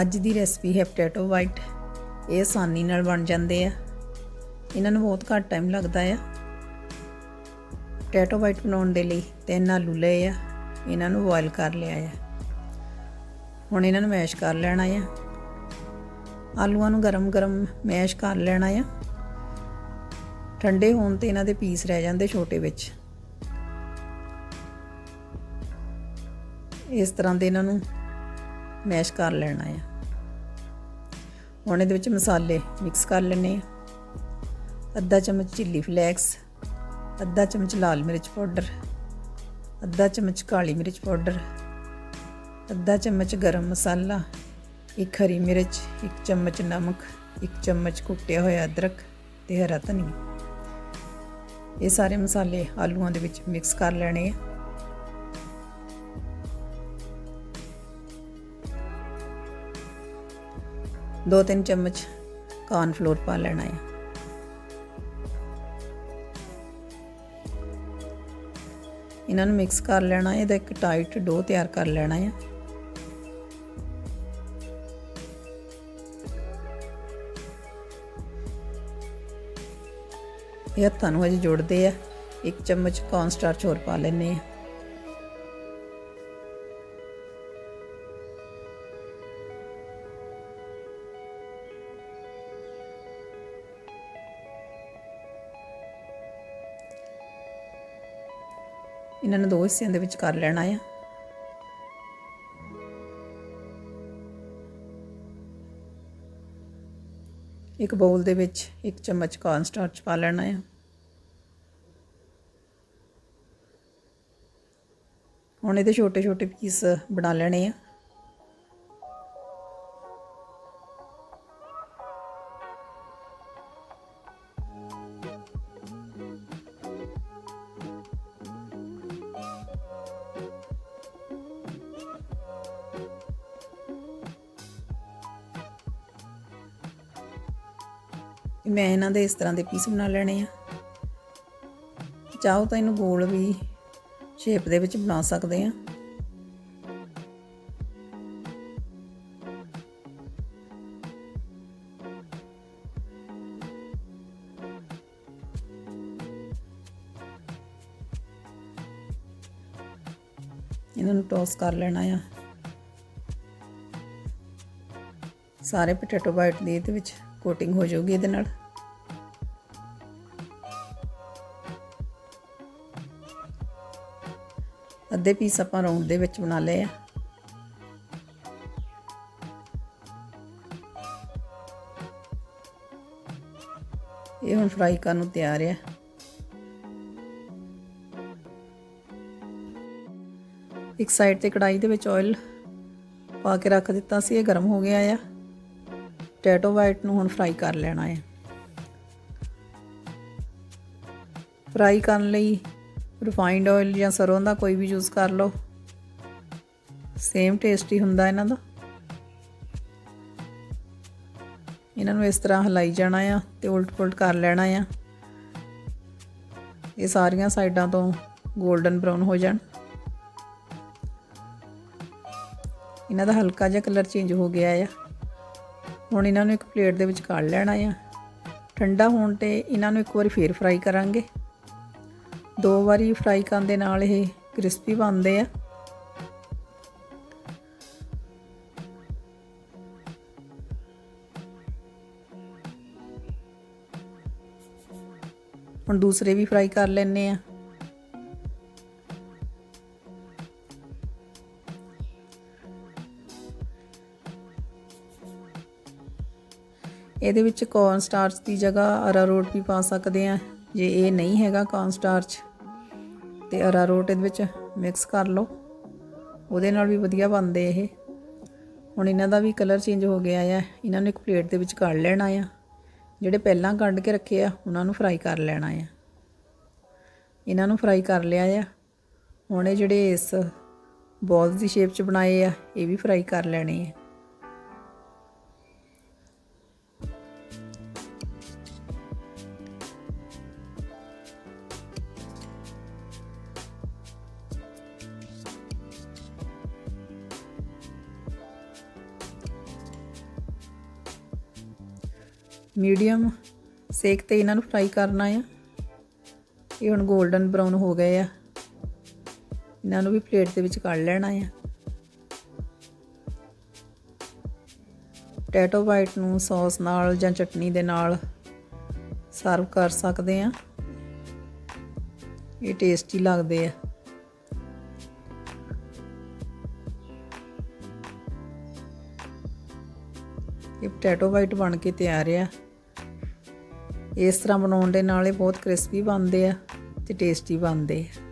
ਅੱਜ ਦੀ ਰੈਸਪੀ ਹੈ ਪੋਟੈਟੋ ਵਾਈਟ ਇਹ ਆਸਾਨੀ ਨਾਲ ਬਣ ਜਾਂਦੇ ਆ। ਇਹਨਾਂ ਨੂੰ ਬਹੁਤ ਘੱਟ ਟਾਈਮ ਲੱਗਦਾ ਆ। ਪੋਟੈਟੋ ਵਾਈਟ ਬਣਾਉਣ ਦੇ ਲਈ ਤਿੰਨ ਆਲੂ ਲਏ ਆ। ਇਹਨਾਂ ਨੂੰ ਬੋਇਲ ਕਰ ਲਿਆ ਆ। ਹੁਣ ਇਹਨਾਂ ਨੂੰ ਮੈਸ਼ ਕਰ ਲੈਣਾ ਆ। ਆਲੂਆਂ ਨੂੰ ਗਰਮ-ਗਰਮ ਮੈਸ਼ ਕਰ ਲੈਣਾ ਆ। ਠੰਡੇ ਹੋਣ ਤੇ ਇਹਨਾਂ ਦੇ ਪੀਸ ਰਹਿ ਜਾਂਦੇ ਛੋਟੇ ਵਿੱਚ। ਇਸ ਤਰ੍ਹਾਂ ਦੇ ਇਹਨਾਂ ਨੂੰ ਮੈਸ਼ ਕਰ ਲੈਣਾ ਆ। ਹੁਣ ਇਹਦੇ ਵਿੱਚ ਮਸਾਲੇ ਮਿਕਸ ਕਰ ਲੈਣੇ ਆ। ਅੱਧਾ ਚਮਚ ਚਿੱਲੀ ਫਲੈਕਸ ਅੱਧਾ ਚਮਚ ਲਾਲ ਮਿਰਚ ਪਾਊਡਰ, ਅੱਧਾ ਚਮਚ ਕਾਲੀ ਮਿਰਚ ਪਾਊਡਰ, ਅੱਧਾ ਚਮਚ ਗਰਮ ਮਸਾਲਾ, ਇੱਕ ਹਰੀ ਮਿਰਚ, ਇੱਕ ਚਮਚ ਨਮਕ, ਇੱਕ ਚਮਚ ਕੁੱਟਿਆ ਹੋਇਆ ਅਦਰਕ ਤੇ ਹਰਾ ਧਨੀਆ। ਇਹ ਸਾਰੇ ਮਸਾਲੇ ਆਲੂਆਂ ਦੇ ਵਿੱਚ ਮਿਕਸ ਕਰ ਲੈਣੇ ਆ। ਦੋ ਤਿੰਨ ਚਮਚ ਕਾਰਨ ਫਲੋਰ ਪਾ ਲੈਣਾ ਹੈ ਇਹਨਾਂ ਨੂੰ ਮਿਕਸ ਕਰ ਲੈਣਾ ਹੈ ਇਹਦਾ ਇੱਕ ਟਾਈਟ ਡੋ ਤਿਆਰ ਕਰ ਲੈਣਾ ਹੈ ਇਹ ਹੱਥਾਂ ਨੂੰ ਅਜੇ ਜੋੜਦੇ ਆ। ਇੱਕ ਚਮਚ ਕੌਰਨ ਸਟਾਰਚ ਹੋਰ ਪਾ ਲੈਣੇ ਆ। ਇਹਨਾਂ ਨੂੰ ਦੋ ਹਿੱਸਿਆਂ ਦੇ ਵਿੱਚ ਕਰ ਲੈਣਾ ਆ। ਇੱਕ ਬਾਉਲ ਦੇ ਵਿੱਚ ਇੱਕ ਚਮਚ ਕਾਰਨ ਸਟਾਰਚ ਪਾ ਲੈਣਾ ਆ। ਹੁਣ ਇਹਦੇ ਛੋਟੇ ਛੋਟੇ ਪੀਸ ਬਣਾ ਲੈਣੇ ਆ। ਮੈਂ ਇਹਨਾਂ ਦੇ ਇਸ ਤਰ੍ਹਾਂ ਦੇ ਪੀਸ ਬਣਾ ਲੈਣੇ ਆ। ਚਾਹੋ ਤਾਂ ਇਹਨੂੰ ਗੋਲ ਵੀ ਸ਼ੇਪ ਦੇ ਵਿੱਚ ਬਣਾ ਸਕਦੇ ਆ। ਇਹਨਾਂ ਨੂੰ ਟੌਸ ਕਰ ਲੈਣਾ ਆ। ਸਾਰੇ ਪੋਟੈਟੋ ਬਾਈਟ ਦੇ ਇਹਦੇ ਵਿੱਚ। ਕੋਟਿੰਗ ਹੋ ਜਾਊਗੀ ਇਹਦੇ ਨਾਲ। ਅੱਧੇ ਪੀਸ ਆਪਾਂ ਰਾਉਂਡ ਦੇ ਵਿੱਚ ਬਣਾ ਲਏ ਆ। ਇਹ ਹੁਣ ਫਰਾਈ ਕਰਨ ਨੂੰ ਤਿਆਰ ਆ। ਇੱਕ ਸਾਈਡ ਤੇ ਕੜਾਈ ਦੇ ਵਿੱਚ ਆਇਲ ਪਾ ਕੇ ਰੱਖ ਦਿੱਤਾ ਸੀ, ਇਹ ਗਰਮ ਹੋ ਗਿਆ ਆ। ਟੈਟੋ ਵਾਈਟ ਨੂੰ ਹੁਣ ਫਰਾਈ ਕਰ ਲੈਣਾ ਹੈ। ਫਰਾਈ ਕਰਨ ਲਈ ਰਿਫਾਈਨਡ ਆਇਲ ਜਾਂ ਸਰੋਂ ਦਾ ਕੋਈ ਵੀ ਯੂਜ਼ ਕਰ ਲਓ। ਸੇਮ ਟੇਸਟੀ ਹੁੰਦਾ ਇਹਨਾਂ ਦਾ। ਇਹਨਾਂ ਨੂੰ ਇਸ ਤਰ੍ਹਾਂ ਹਲਾਈ ਜਾਣਾ ਆ ਤੇ ਉਲਟ-ਪੁਲਟ ਕਰ ਲੈਣਾ ਆ। ਇਹ ਸਾਰੀਆਂ ਸਾਈਡਾਂ ਤੋਂ 골ਡਨ ਬ੍ਰਾਊਨ ਹੋ ਜਾਣ। ਇਹਨਾਂ ਦਾ ਹਲਕਾ ਜਿਹਾ ਕਲਰ ਚੇਂਜ ਹੋ ਗਿਆ ਆ। ਹੁਣ ਇਹਨਾਂ ਨੂੰ ਇੱਕ ਪਲੇਟ ਦੇ ਵਿੱਚ ਕੱਢ ਲੈਣਾ ਆ। ਠੰਡਾ ਹੋਣ ਤੇ ਇਹਨਾਂ ਨੂੰ ਇੱਕ ਵਾਰੀ ਫੇਰ ਫਰਾਈ ਕਰਾਂਗੇ। ਦੋ ਵਾਰੀ ਫਰਾਈ ਕਰਨ ਦੇ ਨਾਲ ਇਹ ਕ੍ਰਿਸਪੀ ਬਣਦੇ ਆ। ਹੁਣ ਦੂਸਰੇ ਵੀ ਫਰਾਈ ਕਰ ਲੈਣੇ ਆ। ਇਹਦੇ ਵਿੱਚ ਕੌਰਨ ਸਟਾਰਚ ਦੀ ਜਗ੍ਹਾ ਅਰਾਰੋਟ ਵੀ ਪਾ ਸਕਦੇ ਆ। ਜੇ ਇਹ ਨਹੀਂ ਹੈਗਾ ਕੌਰਨ ਸਟਾਰਚ ਤੇ ਅਰਾਰੋਟ ਇਹਦੇ ਵਿੱਚ ਮਿਕਸ ਕਰ ਲਓ। ਉਹਦੇ ਨਾਲ ਵੀ ਵਧੀਆ ਬਣਦੇ ਇਹ। ਹੁਣ ਇਹਨਾਂ ਦਾ ਵੀ ਕਲਰ ਚੇਂਜ ਹੋ ਗਿਆ ਆ। ਇਹਨਾਂ ਨੂੰ ਇੱਕ ਪਲੇਟ ਦੇ ਵਿੱਚ ਕੱਢ ਲੈਣਾ ਆ। ਜਿਹੜੇ ਪਹਿਲਾਂ ਕੱਢ ਕੇ ਰੱਖੇ ਆ, ਉਹਨਾਂ ਨੂੰ ਫਰਾਈ ਕਰ ਲੈਣਾ ਆ। ਇਹਨਾਂ ਨੂੰ ਫਰਾਈ ਕਰ ਲਿਆ ਆ। ਹੁਣ ਇਹ ਜਿਹੜੇ ਇਸ ਬੋਲਸ ਦੀ ਸ਼ੇਪ 'ਚ ਬਣਾਏ ਆ, ਇਹ ਵੀ ਫਰਾਈ ਕਰ ਲੈਣੇ ਆ। ਮੀਡੀਅਮ ਸੇਕ ਤੇ ਇਹਨਾਂ ਨੂੰ ਫਰਾਈ ਕਰਨਾ ਆ। ਇਹ ਹੁਣ 골ਡਨ ਬਰਾਊਨ ਹੋ ਗਏ ਆ। ਇਹਨਾਂ ਨੂੰ ਵੀ ਪਲੇਟ ਦੇ ਵਿੱਚ ਕੱਢ ਲੈਣਾ ਆ। ਪੋਟੈਟੋ ਵਾਈਟ ਨੂੰ ਸੌਸ ਨਾਲ ਜਾਂ ਚਟਨੀ ਦੇ ਨਾਲ ਸਰਵ ਕਰ ਸਕਦੇ ਆ। ਇਹ ਟੇਸਟੀ ਲੱਗਦੇ ਆ। ਇਹ ਪੋਟੈਟੋ ਵਾਈਟ ਬਣ ਕੇ ਤਿਆਰ ਆ। ਇਸ ਤਰ੍ਹਾਂ ਬਣਾਉਣ ਦੇ ਨਾਲ ਇਹ ਬਹੁਤ ਕ੍ਰਿਸਪੀ ਬਣਦੇ ਆ ਤੇ ਟੇਸਟੀ ਬਣਦੇ ਆ।